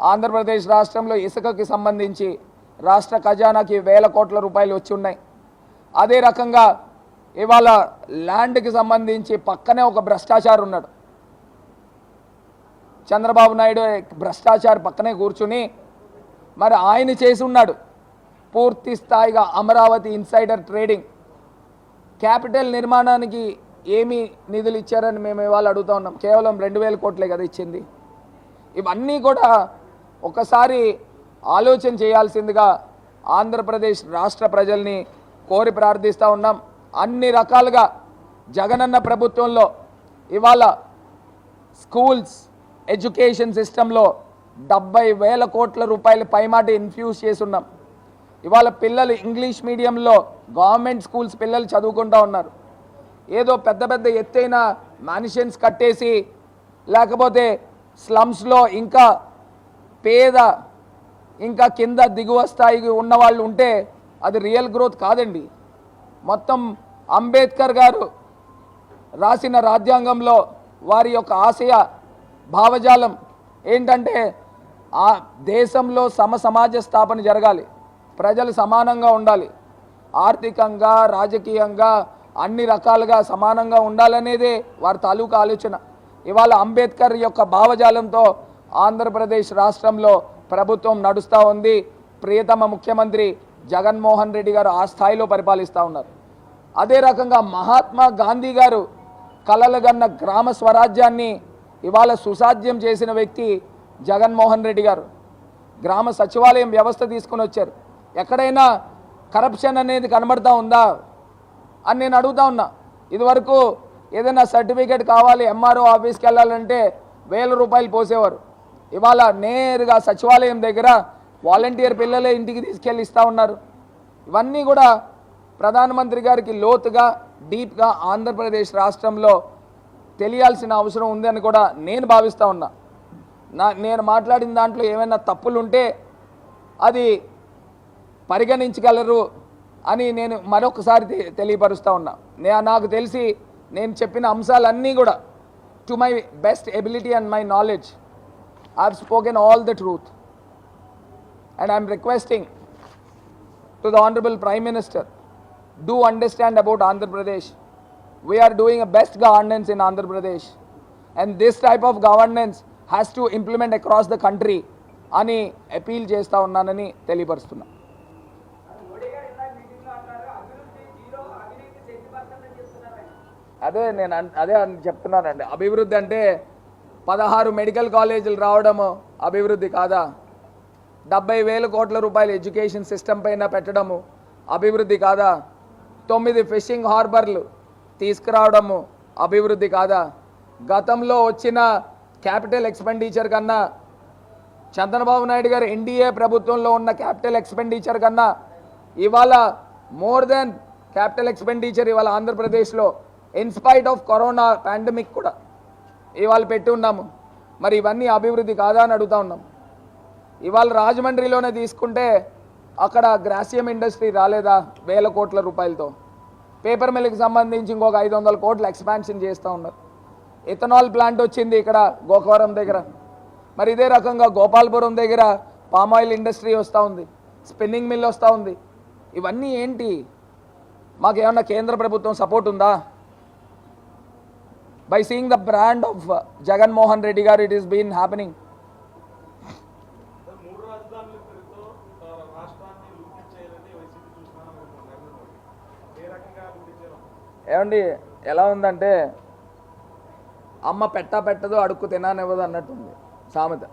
ఆంధ్రప్రదేశ్ రాష్ట్రంలో ఇసుకకి సంబంధించి రాష్ట్ర ఖజానాకి వేల కోట్ల రూపాయలు వచ్చి ఉన్నాయి. అదే రకంగా ఇవాళ ల్యాండ్కి సంబంధించి పక్కనే ఒక భ్రష్టాచారు ఉన్నాడు. చంద్రబాబు నాయుడు భ్రష్టాచారి పక్కనే కూర్చుని మరి ఆయన చేసి ఉన్నాడు. పూర్తి స్థాయిగా అమరావతి ఇన్సైడర్ ట్రేడింగ్. క్యాపిటల్ నిర్మాణానికి ఏమి నిధులు ఇచ్చారని మేము ఇవాళ అడుగుతా ఉన్నాం. కేవలం రెండు వేల కోట్లే కదా ఇచ్చింది. ఇవన్నీ కూడా ఒకసారి ఆలోచన చేయాల్సిందిగా ఆంధ్రప్రదేశ్ రాష్ట్ర ప్రజల్ని కోరి ప్రార్థిస్తూ ఉన్నాం. అన్ని రకాలుగా జగనన్న ప్రభుత్వంలో ఇవాళ స్కూల్స్ ఎడ్యుకేషన్ సిస్టంలో డెబ్బై వేల కోట్ల రూపాయల పైమాట ఇన్ఫ్యూజ్ చేసున్నాం ఇవాళ పిల్లలు ఇంగ్లీష్ మీడియంలో గవర్నమెంట్ స్కూల్స్ పిల్లలు చదువుకుంటూ ఉన్నారు. ఏదో పెద్ద పెద్ద ఎత్తైన మ్యాన్షన్స్ కట్టేసి లేకపోతే స్లమ్స్లో ఇంకా పేద ఇంకా కింద దిగువ స్థాయికి ఉన్న వాళ్ళు ఉంటే అది రియల్ గ్రోత్ కాదండి. మొత్తం అంబేద్కర్ గారు రాసిన రాజ్యాంగంలో వారి యొక్క ఆశయ భావజాలం ఏంటంటే ఆ దేశంలో సమ సమాజ స్థాపన జరగాలి ప్రజలు సమానంగా ఉండాలి ఆర్థికంగా రాజకీయంగా అన్ని రకాలుగా సమానంగా ఉండాలనేదే వారి తాలూకా ఆలోచన. ఇవాళ అంబేద్కర్ యొక్క భావజాలంతో ఆంధ్రప్రదేశ్ రాష్ట్రంలో ప్రభుత్వం నడుస్తూ ఉంది. ప్రియతమ ముఖ్యమంత్రి జగన్మోహన్ రెడ్డి గారు ఆ స్థాయిలో పరిపాలిస్తూ ఉన్నారు. అదే రకంగా మహాత్మా గాంధీ గారు కలలుగన్న గ్రామ స్వరాజ్యాన్ని ఇవాళ సుసాధ్యం చేసిన వ్యక్తి జగన్మోహన్ రెడ్డి గారు. గ్రామ సచివాలయం వ్యవస్థ తీసుకొని వచ్చారు. ఎక్కడైనా కరప్షన్ అనేది కనబడతా ఉందా అని నేను అడుగుతా ఉన్నా. ఇదివరకు ఏదైనా సర్టిఫికేట్ కావాలి ఎంఆర్ఓ ఆఫీస్కి వెళ్ళాలంటే వేల రూపాయలు పోసేవారు. ఇవాళ నేరుగా సచివాలయం దగ్గర వాలంటీర్ పిల్లలే ఇంటికి తీసుకెళ్ళి ఇస్తూ ఉన్నారు. ఇవన్నీ కూడా ప్రధానమంత్రి గారికి లోతుగా డీప్గా ఆంధ్రప్రదేశ్ రాష్ట్రంలో తెలియాల్సిన అవసరం ఉందని కూడా నేను భావిస్తూ ఉన్నా. నా నేను మాట్లాడిన దాంట్లో ఏమైనా తప్పులుంటే అది పరిగణించగలరు అని నేను మరొకసారి తె- తెలియపరుస్తూ ఉన్నా. నే నాకు తెలిసి నేను చెప్పిన అంశాలన్నీ కూడా to my best ability and my knowledge I spoken all the truth. And and I'm requesting to the Honorable Prime Minister, do understand about Andhra Pradesh. We are doing a best governance in Andhra Pradesh. And this type of governance has to implement across the country అని appeal చేస్తా ఉన్నానని తెలియపరుస్తున్నా అదే నేను అదే అని చెప్తున్నానండి అభివృద్ధి అంటే పదహారు మెడికల్ కాలేజీలు రావడము అభివృద్ధి కాదా? డెబ్బై వేల కోట్ల రూపాయలు ఎడ్యుకేషన్ సిస్టమ్ పైన పెట్టడము అభివృద్ధి కాదా? తొమ్మిది ఫిషింగ్ హార్బర్లు తీసుకురావడము అభివృద్ధి కాదా? గతంలో వచ్చిన క్యాపిటల్ ఎక్స్పెండిచర్ కన్నా చంద్రబాబు నాయుడు గారు ఎన్డీఏ ప్రభుత్వంలో ఉన్న క్యాపిటల్ ఎక్స్పెండిచర్ కన్నా ఇవాళ మోర్ దెన్ క్యాపిటల్ ఎక్స్పెండిచర్ ఇవాళ ఆంధ్రప్రదేశ్లో ఇన్స్పైట్ ఆఫ్ కరోనా పాండమిక్ కూడా. ఇవాళ పెట్టి ఉన్నాము. మరి ఇవన్నీ అభివృద్ధి కాదా అని అడుగుతా ఉన్నాం. ఇవాళ రాజమండ్రిలోనే తీసుకుంటే అక్కడ గ్రాసియం ఇండస్ట్రీ రాలేదా వేల కోట్ల రూపాయలతో? పేపర్ మిల్కి సంబంధించి ఇంకొక ఐదు వందల కోట్లు ఎక్స్పాన్షన్ చేస్తూ ఉన్నారు. ఇథనాల్ ప్లాంట్ వచ్చింది ఇక్కడ గోకవరం దగ్గర. మరి ఇదే రకంగా గోపాల్పురం దగ్గర పామాయిల్ ఇండస్ట్రీ వస్తూ ఉంది. స్పిన్నింగ్ మిల్ వస్తూ ఉంది. ఇవన్నీ ఏంటి? మాకేమన్నా కేంద్ర ప్రభుత్వం సపోర్ట్ ఉందా? బై ఆ, ద బ్రాండ్ ఆఫ్ వైసీపీ చూస్తున్నాను నరేంద్ర మోడీ ఏ రకంగా లూటీ చేయడం ఏమండి ఎలా ఉందంటే అమ్మ పెట్టా పెట్టదు అడుక్కు తినానివ్వదు అన్నట్టుంది సామెత.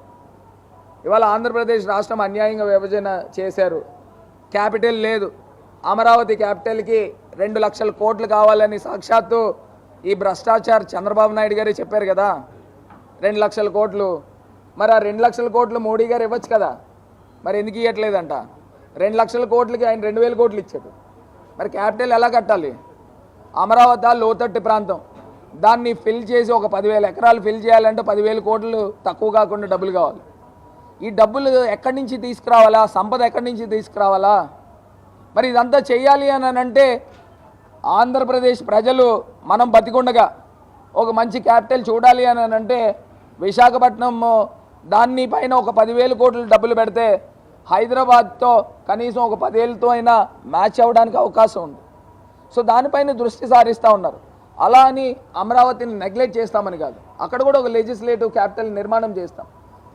ఇవాళ ఆంధ్రప్రదేశ్ రాష్ట్రం అన్యాయంగా విభజన చేశారు. క్యాపిటల్ లేదు. అమరావతి క్యాపిటల్కి రెండు లక్షల కోట్లు కావాలని సాక్షాత్తు భ్రష్టాచార్ చంద్రబాబు నాయుడు గారే చెప్పారు కదా రెండు లక్షల కోట్లు. మరి ఆ రెండు లక్షల కోట్లు మోడీ గారు ఇవ్వచ్చు కదా మరి ఎందుకు ఇవ్వట్లేదంట రెండు లక్షల కోట్లకి ఆయన రెండు వేల కోట్లు ఇచ్చాడు. మరి క్యాపిటల్ ఎలా కట్టాలి? అమరావతి లోతట్టు ప్రాంతం. దాన్ని ఫిల్ చేసి ఒక పదివేల ఎకరాలు ఫిల్ చేయాలంటే పదివేల కోట్లు తక్కువ కాకుండా డబ్బులు కావాలి. ఈ డబ్బులు ఎక్కడి నుంచి తీసుకురావాలా? సంపద ఎక్కడి నుంచి తీసుకురావాలా? మరి ఇదంతా చేయాలి అని అంటే ఆంధ్రప్రదేశ్ ప్రజలు మనం బతికుండగా ఒక మంచి క్యాపిటల్ చూడాలి అని అంటే విశాఖపట్నం దాన్ని పైన ఒక పదివేల కోట్లు డబ్బులు పెడితే హైదరాబాద్తో కనీసం ఒక పదేళ్ళతో అయినా మ్యాచ్ అవ్వడానికి అవకాశం ఉంది. సో దానిపైన దృష్టి సారిస్తూ ఉన్నారు. అలా అని అమరావతిని నెగ్లెక్ట్ చేస్తామని కాదు. అక్కడ కూడా ఒక లెజిస్లేటివ్ క్యాపిటల్ నిర్మాణం చేస్తాం.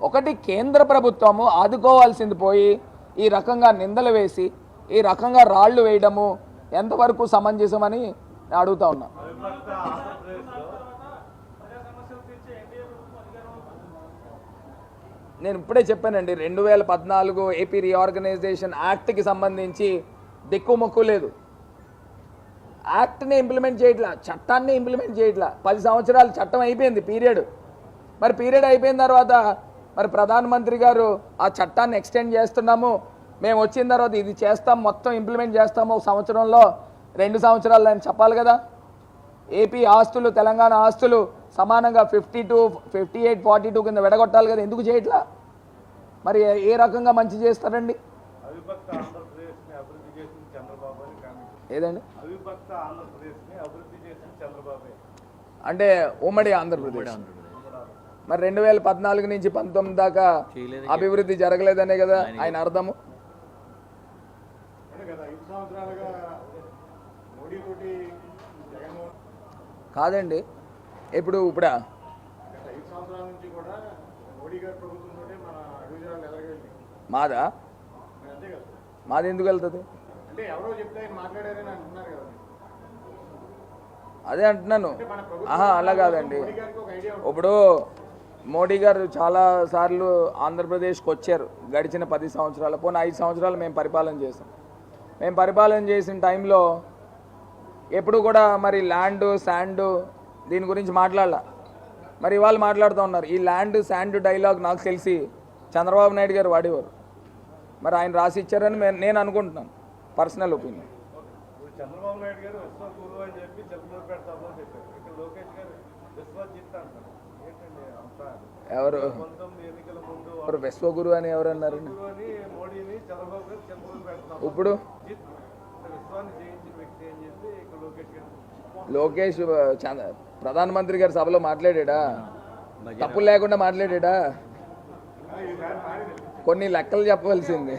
ఒకటి కేంద్ర ప్రభుత్వము ఆదుకోవాల్సింది పోయి ఈ రకంగా నిందలు వేసి ఈ రకంగా రాళ్ళు వేయడము ఎంతవరకు సమంజసమని అడుగుతా ఉన్నా. నేను ఇప్పుడే చెప్పానండి రెండు వేల పద్నాలుగు ఏపీ రీఆర్గనైజేషన్ యాక్ట్కి సంబంధించి దిక్కుమొక్కు లేదు. యాక్ట్ని ఇంప్లిమెంట్ చేయట్లా చట్టాన్ని ఇంప్లిమెంట్ చేయట్లా. పది సంవత్సరాలు చట్టం అయిపోయింది పీరియడ్. మరి పీరియడ్ అయిపోయిన తర్వాత మరి ప్రధానమంత్రి గారు ఆ చట్టాన్ని ఎక్స్టెండ్ చేస్తున్నాము మేము వచ్చిన తర్వాత ఇది చేస్తాం మొత్తం ఇంప్లిమెంట్ చేస్తాము. ఒక సంవత్సరంలో రెండు సంవత్సరాలు అని చెప్పాలి కదా. ఏపీ ఆస్తులు తెలంగాణ ఆస్తులు సమానంగా fifty two fifty eight forty two కింద విడగొట్టాలి కదా. ఎందుకు చేయట్లా? మరి ఏ- రకంగా మంచి చేస్తారండి? ఏదండి? అంటే ఉమ్మడి ఆంధ్రప్రదేశ్. మరి రెండు వేల పద్నాలుగు నుంచి పంతొమ్మిది దాకా అభివృద్ధి జరగలేదనే కదా ఆయన అర్థము? అడుగు జిల్లాలు ఎలాగెళ్ళి మాదా? మాది ఎందుకు వెళ్తుంది? అదే అంటున్నాను. ఆహా అలా కాదండి. ఇప్పుడు మోడీ గారు చాలా సార్లు ఆంధ్రప్రదేశ్కి వచ్చారు. గడిచిన పది సంవత్సరాలు పోనీ ఐదు సంవత్సరాలు మేము పరిపాలన చేసాం. మేము పరిపాలన చేసిన టైంలో ఎప్పుడు కూడా మరి ల్యాండ్ శాండ్ దీని గురించి మాట్లాడాల. మరి ఇవాళ మాట్లాడుతూ ఉన్నారు. ఈ ల్యాండ్ శాండ్ డైలాగ్ నాకు తెలిసి చంద్రబాబు నాయుడు గారు వాడేవారు. మరి ఆయన రాసి ఇచ్చారని నేను అనుకుంటున్నాను. Personal opinion. చంద్రబాబు నాయుడు గారు అని చెప్పి చెప్పారు. ఇక్కడ లోకేష్ గారు ఎవరు? ఎవరు? విశ్వగురు అని ఎవరు అన్నారండి? గురువు అని మోడీని చంద్రబాబు గారు చంద్రబాబు పెడతాం ఇప్పుడు లోకేష్ ప్రధానమంత్రి గారి సభలో మాట్లాడా తప్పు లేకుండా మాట్లాడా కొన్ని లెక్కలు చెప్పవలసింది.